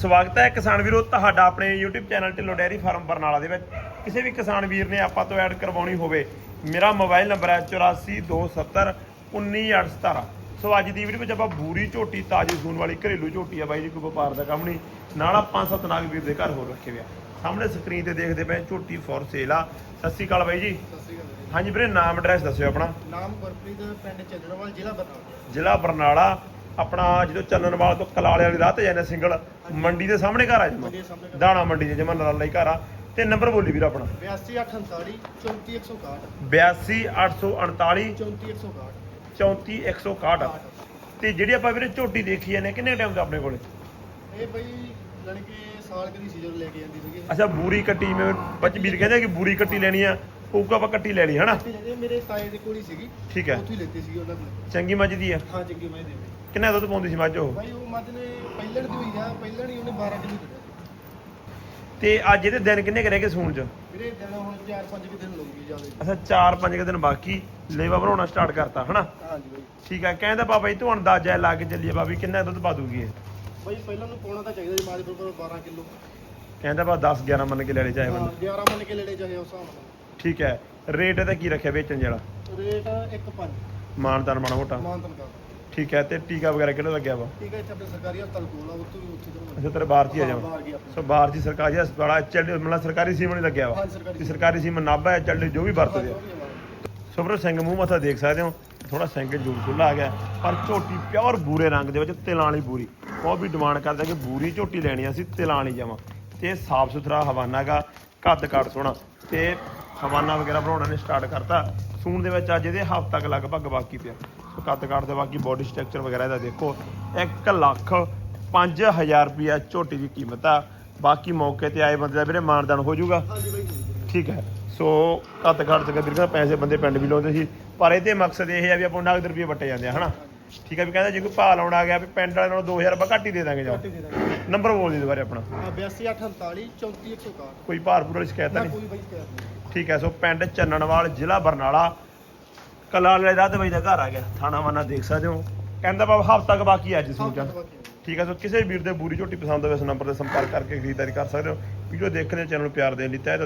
ਸਵਾਗਤ ਹੈ ਕਿਸਾਨ ਵੀਰੋ ਤੁਹਾਡਾ ਆਪਣੇ YouTube channel Dhillon dairy farm Barnala ਦੇ ਵਿੱਚ। ਕਿਸੇ ਵੀ ਕਿਸਾਨ ਵੀਰ ਨੇ ਆਪਾਂ ਤੋਂ ਐਡ ਕਰਵਾਉਣੀ ਹੋਵੇ ਮੇਰਾ ਮੋਬਾਈਲ ਨੰਬਰ ਹੈ 8427191817 ਸੋ ਅੱਜ ਦੀ ਵੀਡੀਓ ਵਿੱਚ ਆਪਾਂ ਬੂਰੀ ਝੋਟੀ ਤਾਜੀ ਸੂਣ ਵਾਲੀ ਘਰੇਲੂ ਝੋਟੀ ਆ ਬਾਈ ਜੀ ਕੋਈ ਵਪਾਰ ਦਾ ਕੰਮ ਨਹੀਂ। ਨਾਲ ਆ ਪੰਜ ਸੱਤ ਨਾਗ ਵੀਰ ਦੇ ਘਰ ਹੋਰ ਰੱਖੇ ਹੋਏ ਆ। ਸਾਹਮਣੇ ਸਕਰੀਨ ਤੇ ਦੇਖਦੇ ਪਏ ਝੋਟੀ ਫੋਰ ਸੇਲ ਆ। ਸਤਿ ਸ਼੍ਰੀ ਅਕਾਲ ਬਾਈ ਜੀ। ਸਤਿ ਸ਼੍ਰੀ ਅਕਾਲ ਜੀ। ਹਾਂਜੀ ਵੀਰੇ ਨਾਮ ਐਡਰੈਸ ਦੱਸਿਓ ਆਪਣਾ। ਨਾਮ ਗੁਰਪ੍ਰੀਤ ਪਿੰਡ ਚੱਲਣਵਾਲ ਜ਼ਿਲ੍ਹਾ ਬਰਨਾਲਾ। ਜ਼ਿਲ੍ਹਾ ਬਰਨਾਲਾ। ਆਪਣਾ ਜਦੋਂ ਚੱਲਣਵਾਲ ਤੋਂ ਕਲਾਲੇ ਵਾਲੀ ਰਾਹ ਤੇ ਜਾਂਦੇ ਸਿੰਗਲ ਮੰਡੀ ਦੇ ਸਾਹਮਣੇ ਘਰ ਆ ਮੰਡੀ ਦੇ ਸਾਹਮਣੇ ਘਰ। ਦਾਣਾ ਮੰਡੀ ਦੇ ਜਮਾ ਨਾਲ ਹੀ ਘਰ ਆ। ਤੇ ਨੰਬਰ ਬੋਲੀ ਵੀਰ ਆਪਣਾ। 8248 34161 82848 34161 34161 ਤੇ ਜਿਹੜੀ ਆਪਾਂ ਵੀਰੇ ਝੋਟੀ ਦੇਖੀ ਜਾਂਦੇ ਕਿੰਨੇ ਟਾਈਮ ਤੋਂ ਆਪਣੇ ਕੋਲੇ? ਇਹ ਬਈ ਜਾਣੀ ਕਿ ਸਾਲ ਕਦੀ ਸੀਜ਼ਨ ਲੈ ਕੇ ਜਾਂਦੀ ਸੀਗੀ। ਅੱਛਾ ਬੂਰੀ ਕੱਟੀ ਮੈਂ ਬੱਚ ਵੀਰ ਕਹਿੰਦੇ ਕਿ ਬੂਰੀ ਕੱਟੀ ਲੈਣੀ ਆ। ਉਹ ਆਪਾਂ ਕੱਟੀ ਲੈ ਲਈ ਹਨਾ? ਜਿਹੜੇ ਮੇਰੇ ਤਾਏ ਦੇ ਕੋਲ ਹੀ ਸੀਗੀ। ਠੀਕ ਹੈ। ਉੱਥੋਂ ਹੀ ਲੈਤੀ ਸੀਗੀ ਉਹਨਾਂ ਕੋਲ। ਚੰਗੀ ਮੱਝ ਦੀ ਆ? ਹਾਂ ਚੰਗੀ ਮੈਂ ਦੇ ਕਿੰਨਾ ਦੁੱਧ ਪਾਉਂਦੀ ਸੀ ਮੱਝ ਉਹ? ਬਾਈ ਉਹ ਮੱਝ ਨੇ ਪਹਿਲਣ ਦੀ ਹੋਈ ਆ ਪਹਿਲਣ ਹੀ ਉਹਨੇ 12 ਕਿਲੋ ਦਿੱਤਾ। ਤੇ ਅੱਜ ਇਹਦੇ ਦਿਨ ਕਿੰਨੇ ਕੁ ਰਹਿ ਗਏ ਸੂਣ ਚ? ਵੀਰੇ ਦਿਨ ਹੁਣ 4-5 ਕਿ ਦਿਨ ਲਊਗੀ ਜ਼ਿਆਦਾ। ਅੱਛਾ 4-5 ਦਿਨ ਬਾਕੀ ਲੇਵਾ ਬਣਾਉਣਾ ਸਟਾਰਟ ਕਰਤਾ ਹਨਾ? ਹਾਂਜੀ ਬਾਈ। ਠੀਕ ਹੈ ਕਹਿੰਦਾ ਬਾਬਾ ਜੀ ਤੂੰ ਅੰਦਾਜ਼ਾ ਲਾ ਕੇ ਚੱਲੀਏ ਬਾਬੀ ਕਿੰਨਾ ਦੁੱਧ ਪਾ ਦੂਗੀ ਇਹ? ਬਾਈ ਪਹਿਲਾਂ ਨੂੰ ਪਾਉਣਾ ਤਾਂ ਚਾਹੀਦਾ ਜੀ ਮਾਂ ਦੇ ਕੋਲ 12 ਕਿਲੋ। ਕਹਿੰਦਾ ਬਾ 10 11 ਮੰਨ ਕੇ ਲੈ ਲੈ ਚਾਹੇ ਹਾਂ ਬੰਦਾ। 11 ਮੰਨ ਕੇ ਲੈਣੇ ਚਾਹੇ ਉਸ ਹਿਸਾਬ ਨਾਲ। ਠੀਕ ਹੈ। ਰੇਟ ਇਹਦਾ ਕੀ ਰੱਖਿਆ ਵੇਚਣ ਜਿਹੜਾ ਰੇਟ 1.5 ਮਾਨਤਾਨ ਮਾੜਾ ਮੋਟਾ। ਮਾਨਤਨ ਠੀਕ ਹੈ ਤੇ ਟੀਕਾ ਵਗੈਰਾ ਕਿਹੜਾ ਲੱਗਿਆ ਵਾ? ਠੀਕ ਹੈ ਇੱਥੇ ਆਪਣੇ ਸਰਕਾਰੀ ਹਸਪਤਾਲ ਕੋਲ ਆ ਉੱਥੋਂ ਵੀ ਉੱਥੇ ਤੋਂ ਅੱਛਾ ਤੇਰੇ ਬਾਹਰ ਚ ਹੀ ਆ ਜਾਵਾਂ ਬਾਹਰ ਗਿਆ ਸੋ ਬਾਹਰ ਚ ਸਰਕਾਰੀ ਹਸਪਤਾਲ ਆ ਚੱਲ ਮਤਲਬ ਸਰਕਾਰੀ ਸੀਮ ਨਹੀਂ ਲੱਗਿਆ ਵਾ। ਹਾਂ ਸਰਕਾਰੀ ਤੇ ਸਰਕਾਰੀ ਸੀਮ ਨਾਭਾ ਹੈ ਚੱਲ ਜੋ ਵੀ ਵਰਤਦੇ ਆ। ਸੁਬਰ ਸਿੰਘ ਮੂੰਹ ਮੱਥਾ ਦੇਖ ਸਕਦੇ ਹੋ। ਥੋੜਾ ਸਿੰਘ ਜੂੜ ਖੁੱਲਾ ਆ ਗਿਆ। ਪਰ ਝੋਟੀ ਪਿਓਰ ਬੂਰੇ ਰੰਗ ਦੇ ਵਿੱਚ ਤਿਲਾਂ ਵਾਲੀ ਬੂਰੀ। ਉਹ ਵੀ ਡਿਮਾਂਡ ਕਰਦਾ ਕਿ ਬੂਰੀ ਝੋਟੀ ਲੈਣੀ ਆ, ਅਸੀਂ ਤਿਲਾਂ ਵਾਲੀ ਜਾਵਾਂ। ਤੇ ਸਾਫ਼ ਸੁਥਰਾ ਹਵਾਨਾ ਗਾ ਕੱਦ ਕਾਠ ਸੋਹਣਾ। ਤੇ ਹਵਾਨਾ ਵਗੈਰਾ ਬਣਾਉਣਾ ਨੇ ਸਟਾਰਟ ਕਰਤਾ। ਸੂਣ ਦੇ ਵਿੱਚ ਅੱਜ ਇਹਦੇ ਹਫ਼ਤਾ ਤੱਕ ਲਗਭਗ ਬਾਕੀ ਪਿਆ। ਸੋ ਕੱਦ ਕਾਠ ਦੇ ਬਾਕੀ ਬੋਡੀ ਸਟਰਕਚਰ ਵਗੈਰਾ ਇਹਦਾ ਦੇਖੋ। 1 ਲੱਖ 5000 ਰੁਪਿਆ ਝੋਟੀ ਦੀ ਕੀਮਤ ਆ। ਬਾਕੀ ਮੌਕੇ ਤੇ ਆਏ ਬੰਦੇ ਦਾ ਵੀਰੇ ਮਾਨਦਾਨ ਹੋ ਜਾਊਗਾ। ਠੀਕ ਹੈ। ਸੋ ਘੱਟ ਘੱਟ ਸਕੇ ਵੀਰ ਪੈਸੇ ਬੰਦੇ ਪਿੰਡ ਵੀ ਲਾਉਂਦੇ ਸੀ। ਪਰ ਇਹਦੇ ਮਕਸਦ ਇਹ ਹੈ ਵੀ ਆਪਾਂ ਨੂੰ ਨਗਦ ਰੁਪਏ ਵੱਟੇ ਜਾਂਦੇ ਆ, ਹਨਾ? ਠੀਕ ਹੈ ਵੀ ਕਹਿੰਦਾ ਜੇ ਕੋਈ ਭਾਅ ਲਾਉਣ ਆ ਗਿਆ ਵੀ ਪਿੰਡ ਵਾਲਿਆਂ ਨਾਲੋਂ 2000 ਰੁਪਏ ਘੱਟ ਹੀ ਦੇ ਦਾਂਗੇ ਜਾ। ਘੱਟ ਹੀ ਦੇ ਦਾਂਗੇ। ਨੰਬਰ ਬੋਲ ਦੇ ਦੁਬਾਰੇ ਆਪਣਾ। ਆ 8248 34161 ਕੋਈ ਭਾਰਪੂਰ ਵਾਲੀ ਸ਼ਿਕਾਇਤ ਤਾਂ ਨਾ ਨਹੀਂ? ਕੋਈ ਬਾਈ ਸ਼ਿਕਾਇਤ ਨਹੀਂ। ਠੀਕ ਹੈ ਸੋ ਪਿੰਡ ਚੰਨਣਵਾਲ ਜ਼ਿਲ੍ਹਾ ਬਰਨਾਲਾ ਕਲਾਲ ਵਾਲੇ ਰਾਤ ਵਜੇ ਦਾ ਘਰ ਆ ਗਿਆ। ਥਾਣਾ ਵਾਨਾ ਦੇਖ ਸਕਦੇ ਹੋ। ਕਹਿੰਦਾ ਬਾਬਾ ਹਫ਼ਤਾ ਤੱਕ ਬਾਕੀ ਹੈ ਅੱਜ ਸੂਚਾ ਤੋਂ। ਠੀਕ ਹੈ ਸੋ ਕਿਸੇ ਵੀਰ ਦੇ ਬੂਰੀ ਝੋਟੀ ਪਸੰਦ ਹੋਵੇ ਇਸ ਨੰਬਰ ਤੇ ਸੰਪਰਕ ਕਰਕੇ ਖਰੀਦਦਾਰੀ ਕਰ ਸਕਦੇ ਹੋ। ਵੀਡੀਓ ਦੇਖਣ ਦੇ ਚੈਨਲ ਨੂੰ ਪਿਆਰ ਦੇਣ ਲਈ ਤਹਿ ਦਿਲ